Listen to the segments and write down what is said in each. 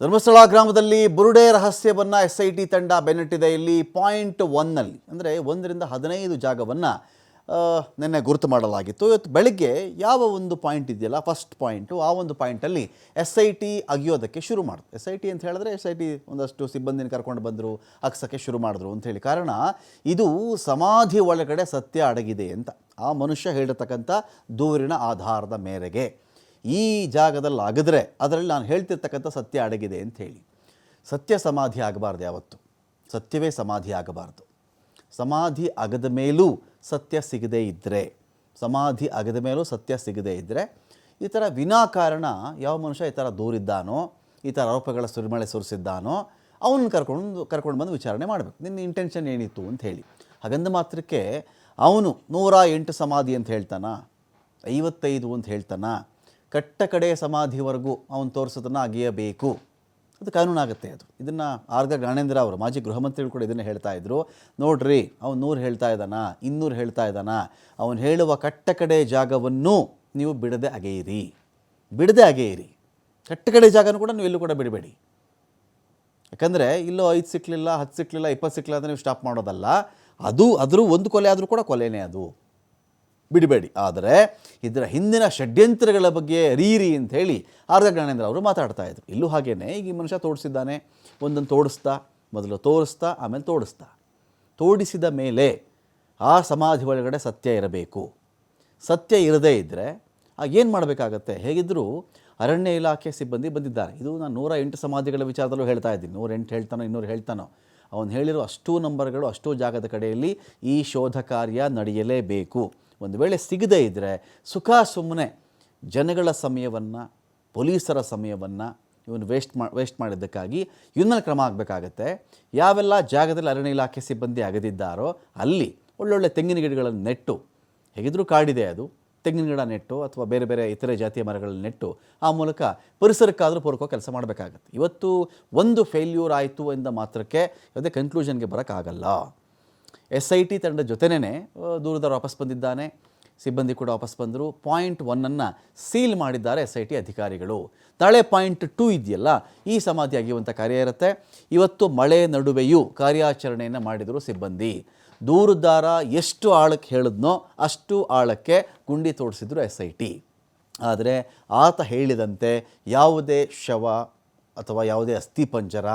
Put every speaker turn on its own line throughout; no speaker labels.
ಧರ್ಮಸ್ಥಳ ಗ್ರಾಮದಲ್ಲಿ ಬುರುಡೆ ರಹಸ್ಯವನ್ನು S I T ತಂಡ ಬೆನ್ನಟ್ಟಿದೆ. ಇಲ್ಲಿ ಪಾಯಿಂಟ್ ಒನ್ನಲ್ಲಿ ಅಂದರೆ ಒಂದರಿಂದ ಹದಿನೈದು ಜಾಗವನ್ನು ನಿನ್ನೆ ಗುರುತು ಮಾಡಲಾಗಿತ್ತು. ಇವತ್ತು ಬೆಳಗ್ಗೆ ಯಾವ ಒಂದು ಪಾಯಿಂಟ್ ಇದೆಯಲ್ಲ, ಫಸ್ಟ್ ಪಾಯಿಂಟು, ಆ ಒಂದು ಪಾಯಿಂಟಲ್ಲಿ ಎಸ್ ಐ ಟಿ ಅಗಿಯೋದಕ್ಕೆ ಶುರು ಮಾಡಿದ್ರು. ಎಸ್ ಐ ಟಿ ಅಂತ ಹೇಳಿದ್ರೆ ಎಸ್ ಐ ಟಿ ಒಂದಷ್ಟು ಸಿಬ್ಬಂದಿನ ಕರ್ಕೊಂಡು ಬಂದರು, ಅಗ್ಸೋಕ್ಕೆ ಶುರು ಮಾಡಿದ್ರು ಅಂತ ಹೇಳಿ. ಕಾರಣ, ಇದು ಸಮಾಧಿ ಒಳಗಡೆ ಸತ್ಯ ಅಡಗಿದೆ ಅಂತ. ಆ ಮನುಷ್ಯ ಹೇಳಿರ್ತಕ್ಕಂಥ ದೂರಿನ ಆಧಾರದ ಮೇರೆಗೆ. ಈ ಜಾಗದಲ್ಲಿ ಅಗದ್ರೆ ಅದರಲ್ಲಿ ನಾನು ಹೇಳ್ತಿರ್ತಕ್ಕಂಥ ಸತ್ಯ ಅಡಗಿದೆ ಅಂತ ಹೇಳಿ. ಸತ್ಯ ಸಮಾಧಿ ಆಗಬಾರ್ದು ಯಾವತ್ತು. ಸತ್ಯವೇ ಸಮಾಧಿ ಆಗಬಾರ್ದು. ಸಮಾಧಿ ಆಗದ ಮೇಲೂ ಸತ್ಯ ಸಿಗದೇ ಇದ್ದರೆ ಸಮಾಧಿ ಆಗದ ಮೇಲೂ ಸತ್ಯ ಸಿಗದೇ ಇದ್ದರೆ ಈ ಥರ ವಿನಾಕಾರಣ ಯಾವ ಮನುಷ್ಯ ಈ ಥರ ದೂರಿದ್ದಾನೋ, ಈ ಥರ ಆರೋಪಗಳ ಸುರಿಮಳೆ ಸುರಿಸಿದ್ದಾನೋ ಅವನ್ನ ಕರ್ಕೊಂಡು ಕರ್ಕೊಂಡು ಬಂದು ವಿಚಾರಣೆ ಮಾಡಬೇಕು. ನಿನ್ನ ಇಂಟೆನ್ಷನ್ ಏನಿತ್ತು ಅಂತ ಹೇಳಿ. ಹಾಗಂದ ಮಾತ್ರಕ್ಕೆ ಅವನು ನೂರ ಎಂಟು ಸಮಾಧಿ ಅಂತ ಹೇಳ್ತಾನ? ಐವತ್ತೈದು ಅಂತ ಹೇಳ್ತಾನ? ಕಟ್ಟ ಕಡೆಯ ಸಮಾಧಿವರೆಗೂ ಅವನು ತೋರಿಸೋದನ್ನು ಅಗೆಯಬೇಕು. ಅದು ಕಾನೂನಾಗುತ್ತೆ ಅದು. ಇದನ್ನು ಆರ್ಗ ಜ್ಞಾನೇಂದ್ರ ಅವರು ಮಾಜಿ ಗೃಹ ಮಂತ್ರಿಗಳು ಕೂಡ ಇದನ್ನು ಹೇಳ್ತಾ ಇದ್ರು. ನೋಡ್ರಿ, ಅವ್ನು ನೂರು ಹೇಳ್ತಾ ಇದ್ದಾನ? ಇನ್ನೂರು ಹೇಳ್ತಾ ಇದ್ದಾನ? ಅವನು ಹೇಳುವ ಕಟ್ಟ ಕಡೆ ಜಾಗವನ್ನು ನೀವು ಬಿಡದೆ ಅಗೆಯಿರಿ. ಬಿಡದೆ ಅಗೆಯಿರಿ. ಕಟ್ಟ ಕಡೆ ಜಾಗನೂ ಕೂಡ ನೀವು ಎಲ್ಲೂ ಕೂಡ ಬಿಡಬೇಡಿ. ಯಾಕಂದರೆ ಇಲ್ಲೋ ಐದು ಸಿಕ್ಕಲಿಲ್ಲ ಹತ್ತು ಸಿಕ್ಕಲಿಲ್ಲ ಇಪ್ಪತ್ತು ಸಿಕ್ಕಲಿಲ್ಲ ಅಂತ ನೀವು ಸ್ಟಾಪ್ ಮಾಡೋದಲ್ಲ. ಅದು, ಅದರೂ ಒಂದು ಕೊಲೆ ಆದರೂ ಕೂಡ ಕೊಲೆನೇ ಅದು. ಬಿಡಬೇಡಿ. ಆದರೆ ಇದರ ಹಿಂದಿನ ಷಡ್ಯಂತ್ರಗಳ ಬಗ್ಗೆ ರೀರಿ ಅಂತ ಹೇಳಿ ಆರ್ಧ ಜ್ಞಾನೇಂದ್ರ ಅವರು ಮಾತಾಡ್ತಾ ಇದ್ರು. ಇಲ್ಲೂ ಹಾಗೇನೆ, ಈಗ ಈ ಮನುಷ್ಯ ತೋಡಿಸಿದ್ದಾನೆ, ಒಂದನ್ನು ತೋಡಿಸ್ತಾ, ಮೊದಲು ತೋರಿಸ್ತಾ, ಆಮೇಲೆ ತೋಡಿಸ್ತಾ. ತೋಡಿಸಿದ ಮೇಲೆ ಆ ಸಮಾಧಿ ಒಳಗಡೆ ಸತ್ಯ ಇರಬೇಕು. ಸತ್ಯ ಇರದೇ ಇದ್ದರೆ ಆಗ ಏನು ಮಾಡಬೇಕಾಗತ್ತೆ? ಹೇಗಿದ್ದರೂ ಅರಣ್ಯ ಇಲಾಖೆ ಸಿಬ್ಬಂದಿ ಬಂದಿದ್ದಾರೆ. ಇದು ನಾನು ನೂರ ಎಂಟು ಸಮಾಧಿಗಳ ವಿಚಾರದಲ್ಲೂ ಹೇಳ್ತಾ ಇದ್ದೀನಿ. ನೂರ ಎಂಟು ಹೇಳ್ತಾನೋ, ಇನ್ನೂರು ಹೇಳ್ತಾನೋ. ಅವನು ಹೇಳಿರೋ ಅಷ್ಟೂ ನಂಬರ್ಗಳು, ಅಷ್ಟೂ ಜಾಗದ ಕಡೆಯಲ್ಲಿ ಈ ಶೋಧ ಕಾರ್ಯ ನಡೆಯಲೇಬೇಕು. ಒಂದು ವೇಳೆ ಸಿಗದೇ ಇದ್ದರೆ ಸುಖ ಸುಮ್ಮನೆ ಜನಗಳ ಸಮಯವನ್ನು, ಪೊಲೀಸರ ಸಮಯವನ್ನು ಇವನು ವೇಸ್ಟ್ ಮಾ, ವೇಸ್ಟ್ ಮಾಡಿದ್ದಕ್ಕಾಗಿ ಇವನಲ್ಲಿ ಕ್ರಮ ಆಗಬೇಕಾಗತ್ತೆ. ಯಾವೆಲ್ಲ ಜಾಗದಲ್ಲಿ ಅರಣ್ಯ ಇಲಾಖೆ ಸಿಬ್ಬಂದಿ ಅಗದಿದ್ದಾರೋ ಅಲ್ಲಿ ಒಳ್ಳೊಳ್ಳೆ ತೆಂಗಿನ ಗಿಡಗಳನ್ನು ನೆಟ್ಟು, ಹೇಗಿದ್ರೂ ಕಾಡಿದೆ ಅದು, ತೆಂಗಿನ ಗಿಡ ನೆಟ್ಟು ಅಥವಾ ಬೇರೆ ಬೇರೆ ಇತರೆ ಜಾತಿಯ ಮರಗಳನ್ನು ನೆಟ್ಟು ಆ ಮೂಲಕ ಪರಿಸರಕ್ಕಾದರೂ ಪೂರಕ ಕೆಲಸ ಮಾಡಬೇಕಾಗತ್ತೆ. ಇವತ್ತು ಒಂದು ಫೇಲ್ಯೂರ್ ಆಯಿತು ಎಂದ ಮಾತ್ರಕ್ಕೆ ಯಾವುದೇ ಕನ್ಕ್ಲೂಷನ್ಗೆ ಬರೋಕ್ಕಾಗಲ್ಲ. ಎಸ್ ಐ ಟಿ ತಂಡದ ಜೊತೆನೇ ದೂರದಾರ ವಾಪಸ್ ಬಂದಿದ್ದಾನೆ. ಸಿಬ್ಬಂದಿ ಕೂಡ ವಾಪಸ್ ಬಂದರು. ಪಾಯಿಂಟ್ ಒನ್ನನ್ನು ಸೀಲ್ ಮಾಡಿದ್ದಾರೆ ಎಸ್ ಐ ಟಿ ಅಧಿಕಾರಿಗಳು. ತಳೆ ಪಾಯಿಂಟ್ ಟೂ ಇದೆಯಲ್ಲ, ಈ ಸಮಾಧಿ ಆಗಿರುವಂಥ ಕಾರ್ಯ ಇರುತ್ತೆ. ಇವತ್ತು ಮಳೆ ನಡುವೆಯೂ ಕಾರ್ಯಾಚರಣೆಯನ್ನು ಮಾಡಿದರು ಸಿಬ್ಬಂದಿ. ದೂರುದಾರ ಎಷ್ಟು ಆಳಕ್ಕೆ ಹೇಳಿದ್ನೋ ಅಷ್ಟು ಆಳಕ್ಕೆ ಗುಂಡಿ ತೋಡಿಸಿದ್ರು ಎಸ್ ಐ ಟಿ ಆದರೆ ಆತ ಹೇಳಿದಂತೆ ಯಾವುದೇ ಶವ ಅಥವಾ ಯಾವುದೇ ಅಸ್ಥಿಪಂಜರ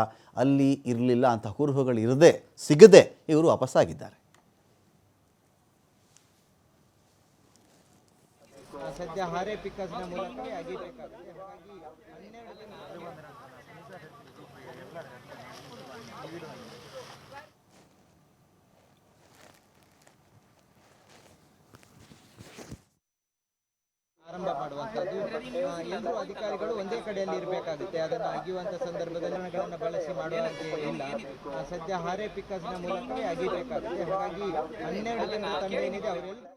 ಅಲ್ಲಿ ಇರಲಿಲ್ಲ ಅಂತ ಕುರುಹುಗಳು ಇರದೆ ಸಿಗದೆ ಇವರು ವಾಪಸ್ಸಾಗಿದ್ದಾರೆ.
ಸದ್ಯ ಹಾರೆ ಪಿಕ್ಕಸ್ನ ಮೂಲಕವೇ ಅಗಿಬೇಕಾಗುತ್ತೆ ಹಾಗಾಗಿ ಹನ್ನೆರಡು ದಿನ ಮಾಡುವಂತದ್ದು ಎಲ್ಲರೂ ಅಧಿಕಾರಿಗಳು ಒಂದೇ ಕಡೆಯಲ್ಲಿ ಇರಬೇಕಾಗುತ್ತೆ. ಅದನ್ನು ಅಗಿಯುವಂತ ಸಂದರ್ಭದಲ್ಲಿ ಬಳಸಿ ಮಾಡುವ ಹಾಗೆ ಇಲ್ಲ. ಸದ್ಯ ಹಾರೆ ಪಿಕ್ಕಸ್ನ ಮೂಲಕವೇ ಅಗಿಬೇಕಾಗುತ್ತೆ ಹಾಗಾಗಿ ಹನ್ನೆರಡು ಜನ ತಂಡ ಏನಿದೆ, ಅವರೆಲ್ಲ